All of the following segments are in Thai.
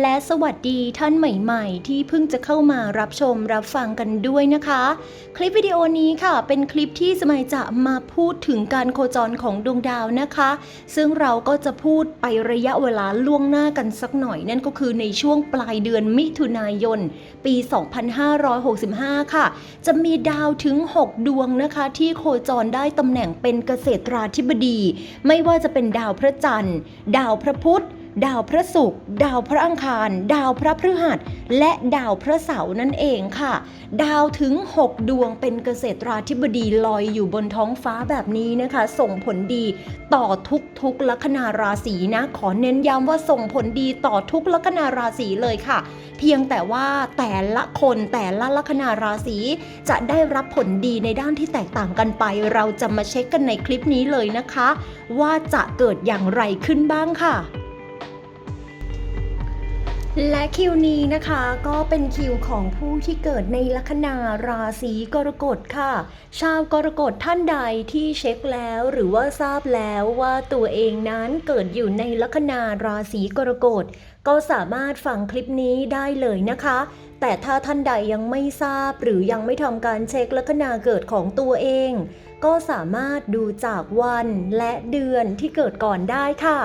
และสวัสดีท่านใหม่ๆ ที่เพิ่งจะเข้ามารับชมรับฟังกันด้วยนะคะ คลิปวิดีโอนี้ค่ะ เป็นคลิปที่สมัยจะมาพูดถึงการโคจรของดวงดาวนะคะ ซึ่งเราก็จะพูดไประยะเวลาล่วงหน้ากันสักหน่อย นั่นก็คือในช่วงปลายเดือนมิถุนายน ปี 2565 ค่ะ จะมีดาวถึง 6 ดวงนะคะ ที่โคจรได้ตำแหน่งเป็นเกษตราธิบดี ไม่ว่าจะเป็นดาวพระจันทร์ ดาวพระพุธ ดาวพระศุกร์ดาวพระอังคาร ดาวพระพฤหัส และดาวพระเสาร์นั่นเองค่ะ ดาวถึง 6 ดวงเป็นเกษตราธิบดีลอยอยู่บนท้องฟ้าแบบนี้นะคะ ส่งผลดีต่อทุกๆลัคนาราศีนะ ขอเน้นย้ำว่าส่งผลดีต่อทุกลัคนาราศีเลยค่ะ เพียงแต่ว่าแต่ละคนแต่ละลัคนาราศีจะได้รับผลดีในด้านที่แตกต่างกันไป เราจะมาเช็คกันในคลิปนี้เลยนะคะ ว่าจะเกิดอย่างไรขึ้นบ้างค่ะ และคิวนี้นะคะก็เป็นคิวของผู้ที่เกิดในลัคนาราศีกรกฎค่ะ ชาวกรกฎท่านใดที่เช็คแล้วหรือว่าทราบแล้วว่าตัวเองนั้นเกิดอยู่ในลัคนาราศีกรกฎก็สามารถฟังคลิปนี้ได้เลยนะคะ แต่ถ้าท่านใดยังไม่ทราบหรือยังไม่ทำการเช็คลัคนาเกิดของตัวเอง ก็สามารถดูจากวันและเดือนที่เกิดก่อนได้ค่ะ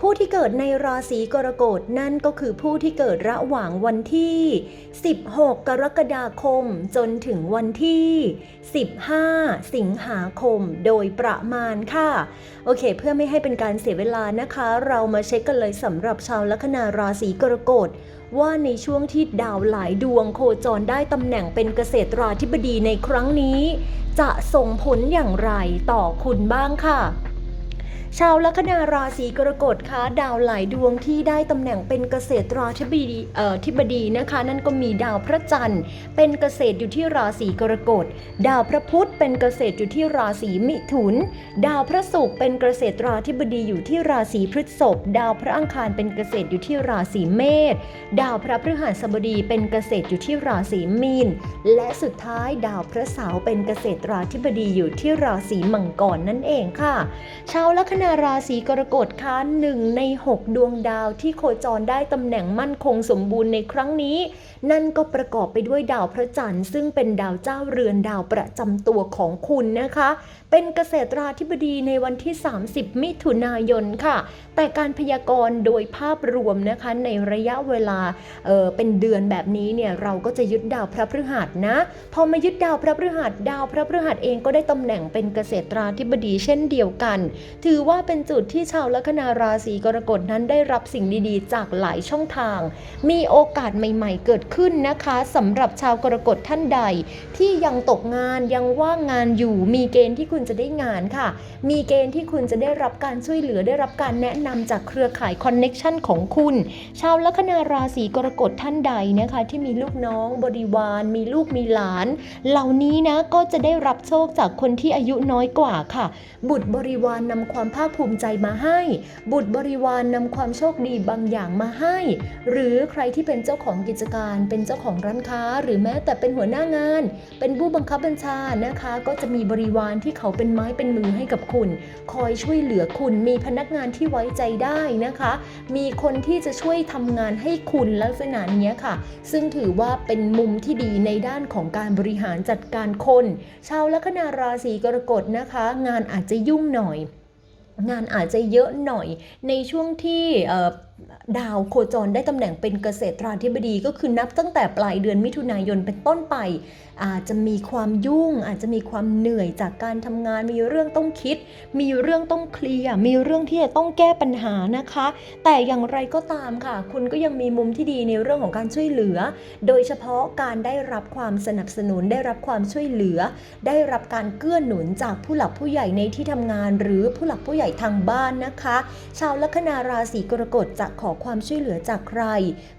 ผู้ที่เกิดในราศีกรกฎนั่นก็คือผู้ที่เกิดระหว่างวันที่ 16 กรกฎาคม จนถึงวันที่ 15 สิงหาคมโดยประมาณค่ะ โอเค เพื่อไม่ให้เป็นการเสียเวลานะคะ เรามาเช็คกันเลยสำหรับชาวลัคนาราศีกรกฎ ว่าในช่วงที่ดาวหลายดวงโคจรได้ตำแหน่งเป็นเกษตราธิบดีในครั้งนี้ จะส่งผลอย่างไรต่อคุณบ้างค่ะ ชาวลัคนาราศีกรกฎคะดาวหลายดวงที่ได้ตำแหน่งเป็นเกษตราธิบดีเอ่อธิบดีนะคะ นั่นก็มีดาวพระจันทร์ เป็นเกษตรอยู่ที่ราศีกรกฎ ดาวพระพุธเป็นเกษตรอยู่ที่ราศีมิถุน ดาวพระศุกร์เป็นเกษตราธิบดีอยู่ที่ราศีพฤษภดาวพระอังคารเป็นเกษตรอยู่ที่ราศีเมษดาวพระพฤหัสบดีเป็นเกษตรอยู่ที่ราศีมีน และสุดท้ายดาวพระเสาร์เป็นเกษตราธิบดีอยู่ที่ราศีมังกรนั่นเองค่ะ ชาวลัคนาราศีกรกฎคะหนึ่งใน 6 ดวงดาวที่โคจรได้ตำแหน่งมั่นคงสมบูรณ์ในครั้งนี้ นั่นก็ประกอบไปด้วยดาวพระจันทร์ซึ่งเป็นดาวเจ้าเรือนดาวประจำตัวของคุณนะคะ เป็นเกษตราธิบดีในวันที่ 30 มิถุนายนค่ะ แต่การพยากรณ์โดยภาพรวมนะคะในระยะเวลาเออเป็นเดือนแบบนี้เนี่ยเราก็จะยึดดาวพระพฤหัสนะ พอมายึดดาวพระพฤหัสดาวพระพฤหัสเองก็ได้ตำแหน่งเป็นเกษตราธิบดีเช่นเดียวกัน ถือว่าเป็นจุดที่ชาวลัคนาราศีกรกฎนั้นได้รับสิ่งดีๆ จากหลายช่องทาง มีโอกาสใหม่ ๆ เกิดขึ้นนะคะสำหรับชาวกรกฎท่านใด ที่ยังตกงานยังว่างงานอยู่มีเกณฑ์ที่คุณจะได้งานค่ะ มีเกณฑ์ที่คุณจะได้รับการช่วยเหลือได้รับการแนะนำจากเครือข่ายคอนเน็ชันของคุณ ชาวลัคนาราศีกรกฎท่านใดนะคะ ที่มีลูกน้องบริวาร มีลูกมีหลาน เหล่านี้นะก็จะได้รับโชคจากคนที่อายุน้อยกว่าค่ะ บุตรบริวารนนำความภาคภูมิใจมาให้ บุตรบริวารนนำความโชคดีบางอย่างมาให้ หรือใครที่เป็นเจ้าของกิจการเป็นเจ้าของร้านค้า หรือแม้แต่เป็นหัวหน้างาน เป็นผู้บังคับบัญชานะคะ ก็จะมีบริวารที่เขาเป็นไม้เป็นมือให้กับคุณ คอยช่วยเหลือคุณ มีพนักงานที่ไว้ใจได้นะคะ มีคนที่จะช่วยทำงานให้คุณลักษณะนี้ค่ะ ซึ่งถือว่าเป็นมุมที่ดีในด้านของการบริหารจัดการคน ชาวลัคนาราศีกรกฎนะคะ งานอาจจะยุ่งหน่อย งานอาจจะเยอะหน่อยในช่วงที่ ดาวโคจรได้ตำแหน่งเป็นเกษตราธิบดีก็คือนับตั้งแต่ปลายเดือนมิถุนายนเป็นต้นไป อาจจะมีความยุ่ง อาจจะมีความเหนื่อยจากการทำงาน มีเรื่องต้องคิด มีเรื่องต้องเคลียร์มีเรื่องที่จะต้องแก้ปัญหานะคะ แต่อย่างไรก็ตามค่ะ คุณก็ยังมีมุมที่ดีในเรื่องของการช่วยเหลือ โดยเฉพาะการได้รับความสนับสนุนได้รับความช่วยเหลือ ได้รับการเกื้อหนุนจากผู้หลักผู้ใหญ่ในที่ทำงาน หรือผู้หลักผู้ใหญ่ทางบ้านนะคะ ชาวลัคนาราศีกรกฎจะขอความช่วยเหลือจากใคร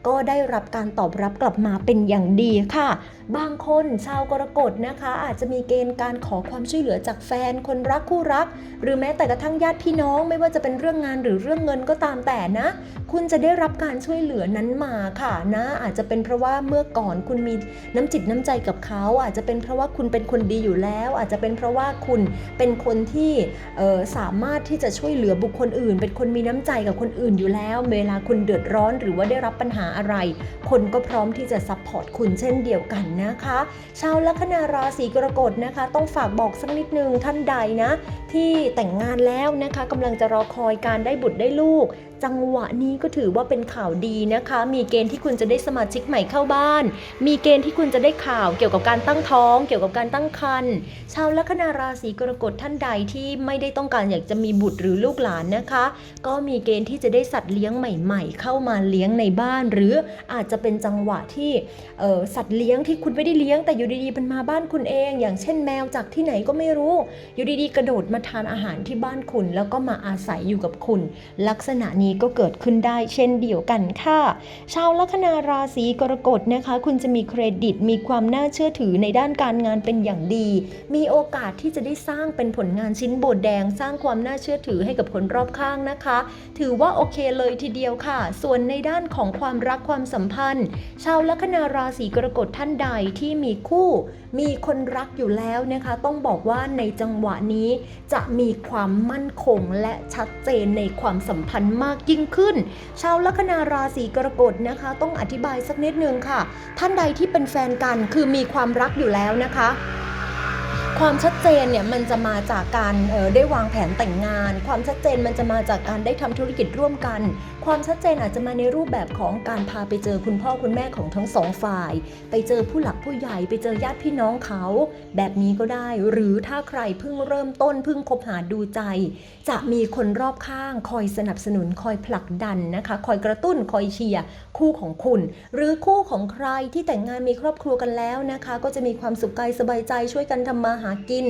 ก็ได้รับการตอบรับกลับมาเป็นอย่างดีค่ะ บางคนชาวกรกฎนะคะ อาจจะมีเกณฑ์การขอความช่วยเหลือจากแฟน คนรักคู่รัก หรือแม้แต่กระทั่งญาติพี่น้อง ไม่ว่าจะเป็นเรื่องงานหรือเรื่องเงินก็ตามแต่นะ คุณจะได้รับการช่วยเหลือนั้นมาค่ะนะ อาจจะเป็นเพราะว่าเมื่อก่อนคุณมีน้ำจิตน้ำใจกับเขาอาจจะเป็นเพราะว่าคุณเป็นคนดีอยู่แล้ว อาจจะเป็นเพราะว่าคุณเป็นคนที่สามารถที่จะช่วยเหลือบุคคลอื่น เป็นคนมีน้ำใจกับคนอื่นอยู่แล้วเวลาคุณเดือดร้อนหรือว่าได้รับปัญหาอะไร คนก็พร้อมที่จะซัพพอร์ตคุณเช่นเดียวกันนะคะ ชาวลัคนาราศีกรกฎนะคะ ต้องฝากบอกสักนิดนึงท่านใดนะ ที่แต่งงานแล้วนะคะกำลังจะรอคอยการได้บุตรได้ลูก จังหวะนี้ก็ถือว่าเป็นข่าวดีนะคะ มีเกณฑ์ที่คุณจะได้สมาชิกใหม่เข้าบ้าน มีเกณฑ์ที่คุณจะได้ข่าวเกี่ยวกับการตั้งท้อง เกี่ยวกับการตั้งครรภ์ชาวลัคนาราศีกรกฎท่านใดที่ไม่ได้ต้องการอยากจะมีบุตรหรือลูกหลานนะคะ ก็มีเกณฑ์ที่จะได้สัตว์เลี้ยงใหม่ ๆ เข้ามาเลี้ยงในบ้าน หรืออาจจะเป็นจังหวะที่สัตว์เลี้ยงที่คุณไม่ได้เลี้ยงแต่อยู่ดีๆมันมาบ้านคุณเอง อย่างเช่นแมวจากที่ไหนก็ไม่รู้ อยู่ดีๆ กระโดดมาทานอาหารที่บ้านคุณ แล้วก็มาอาศัยอยู่กับคุณ ลักษณะนี้ก็เกิดขึ้นได้เช่นเดียวกันค่ะ ชาวลัคนาราศีกรกฎนะคะ คุณจะมีเครดิตมีความน่าเชื่อถือในด้านการงานเป็นอย่างดี มีโอกาสที่จะได้สร้างเป็นผลงานชิ้นโบดแดง สร้างความน่าเชื่อถือให้กับคนรอบข้างนะคะ ถือว่าโอเคเลยทีเดียวค่ะ ส่วนในด้านของความรักความสัมพันธ์ ชาวลัคนาราศีกรกฎท่านใดที่มีคู่ มีคนรักอยู่แล้วนะคะ ต้องบอกว่าในจังหวะนี้จะมีความมั่นคงและชัดเจนในความสัมพันธ์มากยิ่งขึ้น ชาวลัคนาราศีกรกฎนะคะ ต้องอธิบายสักนิดนึงค่ะ ท่านใดที่เป็นแฟนกันคือมีความรักอยู่แล้วนะคะ ความชัดเจนเนี่ยมันจะมาจากการออได้วางแผนแต่งงาน ความชัดเจนมันจะมาจากการได้ทำธุรกิจร่วมกัน ความชัดเจนอาจจะมาในรูปแบบของการพาไปเจอคุณพ่อคุณแม่ของทั้งสองฝ่าย ไปเจอผู้หลักผู้ใหญ่ไปเจอญาติพี่น้องเขา แบบนี้ก็ได้ หรือถ้าใครเพิ่งเริ่มต้นเพิ่งคบหาดูใจ จะมีคนรอบข้างคอยสนับสนุนคอยผลักดันนะคะ คอยกระตุ้นคอยเชียร์คู่ของคุณ หรือคู่ของใครที่แต่งงานมีครอบครัวกันแล้วนะคะ ก็จะมีความสุขกายสบายใจช่วยกันทำมาหากิน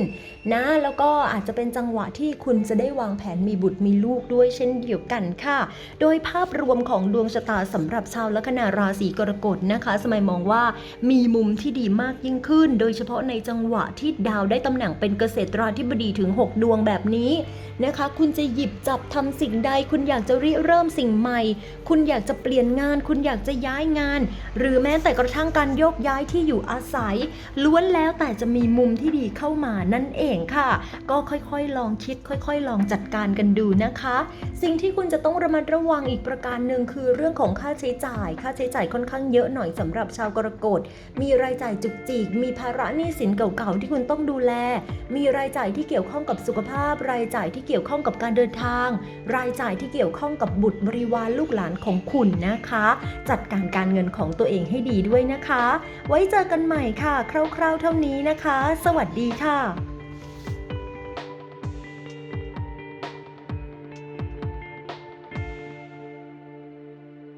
นะ แล้วก็อาจจะเป็นจังหวะที่คุณจะได้วางแผนมีบุตรมีลูกด้วยเช่นเดียวกันค่ะ โดยภาพรวมของดวงชะตาสำหรับชาวลัคนาราศีกรกฎนะคะ สมัยมองว่ามีมุมที่ดีมากยิ่งขึ้น โดยเฉพาะในจังหวะที่ดาวได้ตำแหน่งเป็นเกษตราธิบดีถึง 6 ดวงแบบนี้นะคะ คุณจะหยิบจับทำสิ่งใด คุณอยากจะริเริ่มสิ่งใหม่ คุณอยากจะเปลี่ยนงาน คุณอยากจะย้ายงาน หรือแม้แต่กระทั่งการโยกย้ายที่อยู่อาศัย ล้วนแล้วแต่จะมีมุมที่ดีเข้ามานั่นเองค่ะ ก็ค่อยๆลองคิด ค่อยๆ ลองจัดการกันดูนะคะ สิ่งที่คุณจะต้องระมัดระวังอีกประการหนึ่งคือเรื่องของค่าใช้จ่าย ค่าใช้จ่ายค่อนข้างเยอะหน่อยสำหรับชาวกรกฎมีรายจ่ายจุกจิก มีภาระหนี้สินเก่าๆที่คุณต้องดูแล มีรายจ่ายที่เกี่ยวข้องกับสุขภาพ รายจ่ายที่เกี่ยวข้องกับการเดินทาง รายจ่ายที่เกี่ยวข้องกับบุตรบริวารลูกหลานของคุณนะคะ จัดการการเงินของตัวเองให้ดีด้วยนะคะ ไว้เจอกันใหม่ค่ะ คร่าวๆเท่านี้นะคะ สวัสดีค่ะ